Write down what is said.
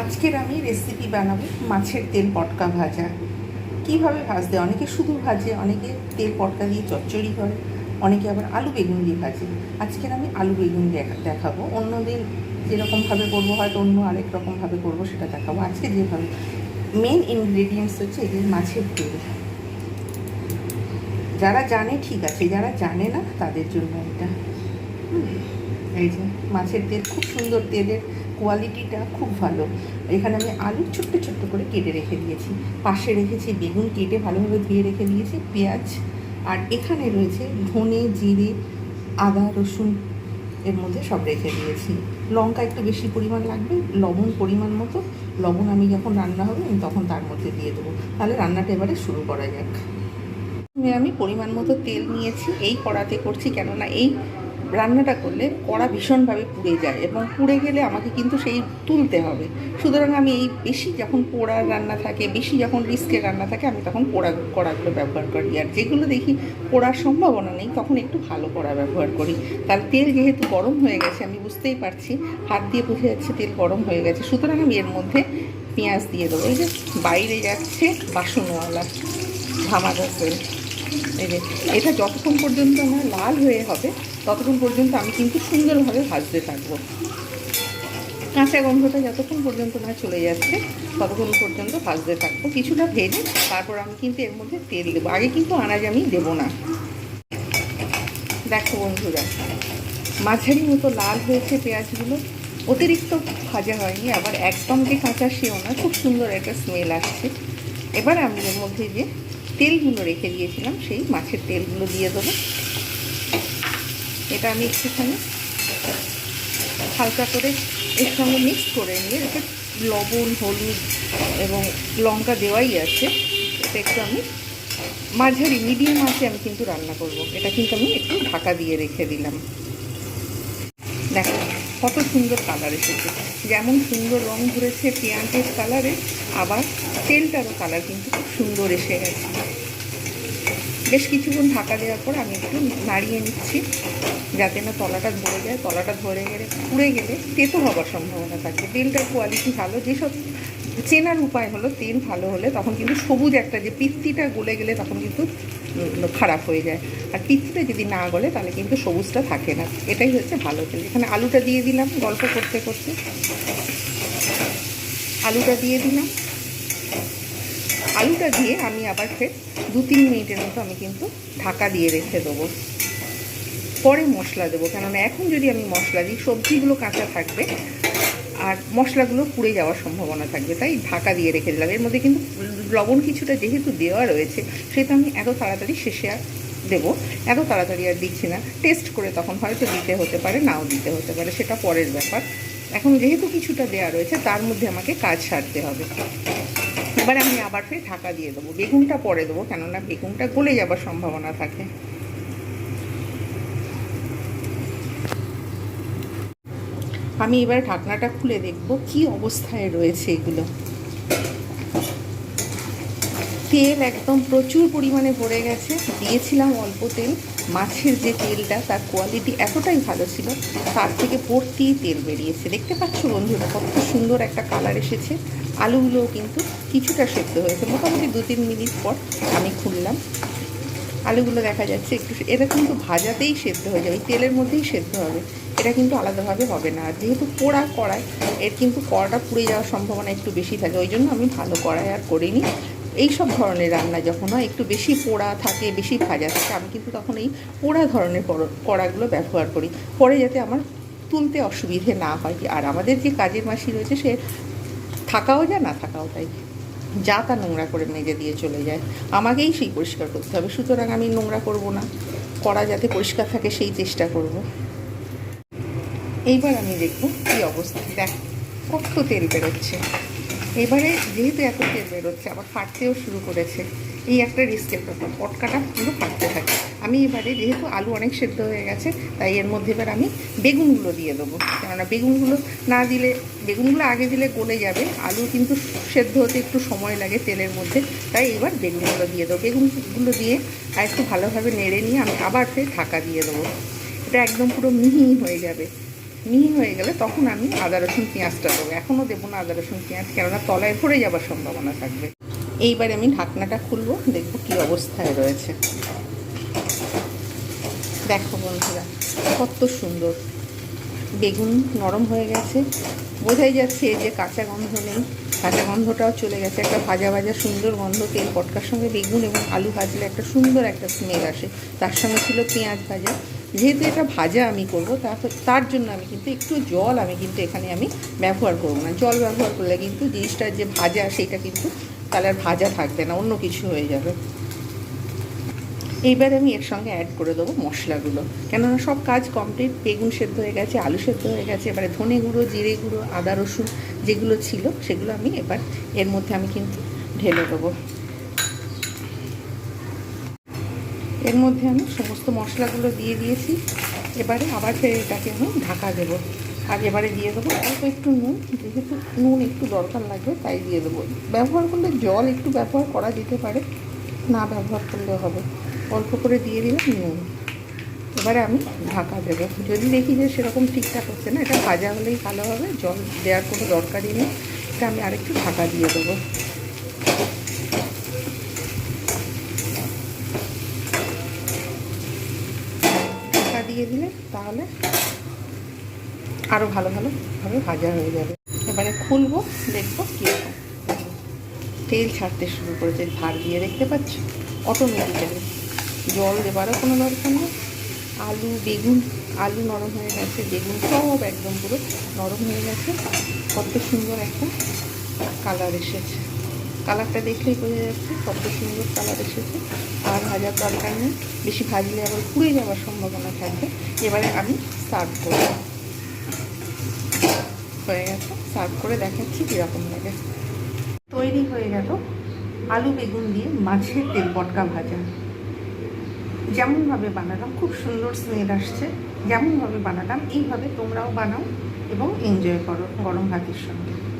আজকের আমি রেসিপি বানাবো মাছের তেল পটকা ভাজা। কীভাবে ভাজতে? অনেকে শুধু ভাজে, অনেকে তেল পটকা দিয়ে চচ্চড়ি করে, অনেকে আবার আলু বেগুন দিয়ে ভাজে। আজকের আমি আলু বেগুন দেখা, দেখাবো। অন্যদিন যেরকমভাবে করব, হয়তো অন্য আরেক রকমভাবে করব, সেটা দেখাবো। আজকে যেভাবে মেন ইনগ্রেডিয়েন্টস হচ্ছে এগুলো মাছের তেল। যারা জানে, ঠিক আছে। যারা জানে না, তাদের জন্য এটা। এই যে মাছের তেল, খুব সুন্দর তেলের কোয়ালিটিটা খুব ভালো। এখানে আমি আলু ছোট্ট ছোট্ট করে কেটে রেখে দিয়েছি। পাশে রেখেছি বেগুন কেটে ভালোভাবে ধুয়ে রেখে দিয়েছি, পেঁয়াজ, আর এখানে রয়েছে ধনে, জিরে, আদা, রসুন এর মধ্যে সব রেখে দিয়েছি। লঙ্কা একটু বেশি পরিমাণ লাগবে, লবণ পরিমাণ মতো। লবণ আমি যখন রান্না হবে, আমি তখন তার মধ্যে দিয়ে দেবো। তাহলে রান্নাটা এবারে শুরু করা যাক। আমি পরিমাণ মতো তেল নিয়েছি, এই কড়াতে করছি কেননা এই রান্নাটা করলে কড়া ভীষণভাবে পুড়ে যায় এবং পুড়ে গেলে আমাকে কিন্তু সেই তুলতে হবে। সুতরাং আমি এই বেশি যখন পোড়ার রান্না থাকে, বেশি যখন রিস্কের রান্না থাকে, আমি তখন পোড়া কড়াগুলো ব্যবহার করি। আর যেগুলো দেখি পোড়ার সম্ভাবনা নেই, তখন একটু ভালো কড়া ব্যবহার করি। তার তেল যেহেতু গরম হয়ে গেছে, আমি বুঝতেই পারছি, হাত দিয়ে বুঝে যাচ্ছে তেল গরম হয়ে গেছে। সুতরাং আমি এর মধ্যে পেঁয়াজ দিয়ে দেবো। এই যে বাইরে যাচ্ছে বাসনওয়ালা, ধামাকা তেল এই যে, এটা যতক্ষণ পর্যন্ত আমার লাল হয়ে হবে, ততক্ষণ পর্যন্ত আমি কিন্তু সুন্দরভাবে ভাজতে থাকব। কাঁচা গন্ধটা যতক্ষণ পর্যন্ত না চলে যাচ্ছে, ততক্ষণ পর্যন্ত ভাজতে থাকব। কিছুটা ভেজে তারপর আমি কিন্তু এর মধ্যে তেল দেবো। আগে কিন্তু আনাজ আমি দেবো না। দেখো বন্ধুরা, মাঝারি মতো লাল হয়েছে পেঁয়াজগুলো। অতিরিক্ত ভাজা হয়নি, আবার একদম যে কাঁচা সেও না। খুব সুন্দর একটা স্মেল আসছে। এবার আমি এর মধ্যে যে তেলগুলো রেখে দিয়েছিলাম, সেই মাছের তেলগুলো দিয়ে দেবো। এটা আমি একটুখানি হালকা করে এর সঙ্গে মিক্স করে নিয়ে, এতে লবণ, হলুদ এবং লঙ্কা দেওয়াই আছে। এটা একটু আমি মাঝারি মিডিয়াম আছে, আমি কিন্তু রান্না করব। এটা কিন্তু আমি একটু ঢাকা দিয়ে রেখে দিলাম। দেখো কত সুন্দর কালার এসেছে। যেমন সুন্দর রং ধরেছে পেঁয়াজের কালারে আবার তেলটারও কালার কিন্তু খুব সুন্দর এসে গেছে। বেশ কিছুক্ষণ ঢাকা দেওয়ার পর আমি একটু নাড়িয়ে নিচ্ছি, যাতে না তলাটা ধরে যায়। তলাটা ধরে গেলে, পুড়ে গেলে তেতো হবার সম্ভাবনা থাকে। তেলটার কোয়ালিটি ভালো, যেসব চেনার উপায় হলো তেল ভালো হলে তখন কিন্তু সবুজ একটা যে পিত্তিটা গলে গেলে তখন কিন্তু খারাপ হয়ে যায়। আর পিত্তিটা যদি না গলে তাহলে কিন্তু সবুজটা থাকে না। এটাই হচ্ছে ভালো তেল। এখানে আলুটা দিয়ে দিলাম গল্প করতে করতে। আলুটা দিয়ে দিলাম। আলুটা দিয়ে আমি আবার ফের দু তিন মিনিটের মতো আমি কিন্তু ঢাকা দিয়ে রেখে দেবো। পরে মশলা দেবো। কেননা এখন যদি আমি মশলা দিই, সবজিগুলো কাঁচা থাকবে আর মশলাগুলো পুড়ে যাওয়ার সম্ভাবনা থাকবে, তাই ঢাকা দিয়ে রেখে দিলাম। এর মধ্যে কিন্তু লবণ কিছুটা যেহেতু দেওয়া রয়েছে, সেটা আমি এত তাড়াতাড়ি শেষে আর দেবো। এত তাড়াতাড়ি আর দিচ্ছি না। টেস্ট করে তখন হয়তো দিতে হতে পারে, নাও দিতে হতে পারে, সেটা পরের ব্যাপার। এখন যেহেতু কিছুটা দেওয়া রয়েছে, তার মধ্যে আমাকে কাজ সারতে হবে। এবার আমি আবার ফের ঢাকা দিয়ে দেবো। বেগুনটা পরে দেবো, কেননা বেগুনটা গলে যাবার সম্ভাবনা থাকে। আমি এবার ঢাকনাটা খুলে দেখব কি অবস্থায় রয়েছে এগুলো। তেল একদম প্রচুর পরিমাণে পড়ে গেছে। দিয়েছিলাম অল্প তেল। মাছের যে তেলটা, তার কোয়ালিটি এতটাই ভালো ছিল, তার থেকে ভর্তি তেল বেরিয়েছে। দেখতে পাচ্ছ বন্ধুরা, কত সুন্দর একটা কালার এসেছে। আলুগুলোও কিন্তু কিছুটা সেদ্ধ হয়েছে। মোটামুটি দু তিন মিনিট পর আমি খুললাম। আলুগুলো দেখা যাচ্ছে একটু এটা কিন্তু ভাজাতেই সেদ্ধ হয়ে ওই তেলের মধ্যেই সেদ্ধ হবে। এটা কিন্তু আলাদাভাবে হবে না। আর যেহেতু পোড়া কড়াই, এর কিন্তু কড়াটা পুড়ে যাওয়ার সম্ভাবনা একটু বেশি থাকে। ওই জন্য আমি ভালো কড়াই আর করিনি। এই সব ধরনের রান্না যখন হয়, একটু বেশি পোড়া থাকে, বেশি ভাজা থাকে, আমি কিন্তু তখন এই পোড়া ধরনের কড়- কড়াগুলো ব্যবহার করি। পরে যাতে আমার তুলতে অসুবিধে না হয়। আর আমাদের যে কাজের মাসি রয়েছে, সে থাকাও যায়, না থাকাও তাই। যা তা নোংরা করে মেজে দিয়ে চলে যায়। আমাকেই সেই পরিষ্কার করতে হবে। সুতরাং আমি নোংরা করব না। করা যাতে পরিষ্কার থাকে, সেই চেষ্টা করব। এইবার আমি দেখব কী অবস্থা। দেখ, কত তেল বেরোচ্ছে। এবারে যেহেতু এত তেল বেরোচ্ছে, আবার ফাটতেও শুরু করেছে। এই একটা রিস্কের ব্যাপার, পটকাটা পুরো ফাটতে থাকে। আমি এবারে যেহেতু আলু অনেক সেদ্ধ হয়ে গেছে, তাই এর মধ্যে এবার আমি বেগুনগুলো দিয়ে দেবো। কেননা বেগুনগুলো না দিলে, বেগুনগুলো আগে দিলে গলে যাবে। আলু কিন্তু সেদ্ধ হতে একটু সময় লাগে তেলের মধ্যে, তাই এবার বেগুনগুলো দিয়ে দেবো। বেগুনগুলো দিয়ে আর একটু ভালোভাবে নেড়ে নিয়ে আমি আবার ফের ঢাকা দিয়ে দেবো। এটা একদম পুরো মিহি হয়ে যাবে। মিহি হয়ে গেলে তখন আমি আদা, রসুন, পেঁয়াজটা দেবো। এখনও দেবো না আদা, রসুন, পেঁয়াজ, কেননা তলায় ভরে যাবার সম্ভাবনা থাকবে। এইবার আমি ঢাকনাটা খুলবো, দেখব কী অবস্থায় রয়েছে। দেখো বন্ধুরা, কত সুন্দর। বেগুন নরম হয়ে গেছে। বোঝাই যাচ্ছে যে কাঁচা গন্ধ নেই। কাঁচা গন্ধটাও চলে গেছে। একটা ভাজা ভাজা, সুন্দর গন্ধ তেল, পটকার সঙ্গে বেগুন এবং আলু ভাজলে একটা সুন্দর একটা স্মেল আসে। তার সঙ্গে ছিল পেঁয়াজ ভাজা। যেহেতু এটা ভাজা আমি করব তার জন্য আমি কিন্তু একটু জল আমি কিন্তু এখানে আমি ব্যবহার করব না। জল ব্যবহার করলে কিন্তু জিনিসটা যে ভাজা সেটা কিন্তু আর ভাজা থাকবে না, অন্য কিছু হয়ে যাবে। এইবার আমি এর সঙ্গে অ্যাড করে দেবো মশলাগুলো। কেননা সব কাজ কমপ্লিট বেগুন সেদ্ধ হয়ে গেছে, আলু সেদ্ধ হয়ে গেছে, এবারে ধনে গুঁড়ো, জিরে গুঁড়ো, আদা রসুন যেগুলো ছিল সেগুলো আমি এবার এর মধ্যে আমি কিন্তু ঢেলে দেবো। এর মধ্যে আমি সমস্ত মশলাগুলো দিয়ে দিয়েছি। এবারে আবার ফের এটাকে আমি ঢাকা দেবো। আর এবারে দিয়ে দেবো অল্প একটু নুন, যেহেতু নুন একটু দরকার লাগবে তাই দিয়ে দেবো। ব্যবহার করলে জল একটু ব্যবহার করা যেতে পারে, না ব্যবহার করলে হবে। অল্প করে দিয়ে দিলাম নুন। এবারে আমি ঢাকা দেবো। যদি দেখি যে সেরকম ঠিকঠাক হচ্ছে না, এটা ভাজা হলেই ভালো হবে, জল দেওয়ার কোনো দরকারই নেই। এটা আমি আরেকটু ঢাকা দিয়ে দেবো ঢাকা দিয়ে দিলে তাহলে আরও ভালো ভালোভাবে ভাজা হয়ে যাবে। এবারে খুলবো, দেখব কীরকম। তেল ছাড়তে শুরু করেছে, ভার দিয়ে দেখতে পাচ্ছ? অটোমেটিক্যালি জল দেবারও কোনো দরকার নেই। আলু, বেগুন, আলু নরম হয়ে গেছে, বেগুন সব একদম পুরো নরম হয়ে গেছে। কত সুন্দর একটা কালার এসেছে। কালারটা দেখলেই বোঝা যাচ্ছে কত সুন্দর কালার এসেছে। আর ভাজার দরকার নেই। বেশি ভাজলে আবার পুড়ে যাওয়ার সম্ভাবনা থাকবে। এবারে আমি সার্ভ করব। হয়ে গেছে। সার্ভ করে দেখাচ্ছি কীরকম লাগে। তৈরি হয়ে গেল আলু বেগুন দিয়ে মাছের তেল বটকা ভাজা। যেমনভাবে বানালাম খুব সুন্দর স্মেল আসছে। যেমনভাবে বানালাম, এইভাবে তোমরাও বানাও এবং এনজয় করো গরম ভাতের সঙ্গে।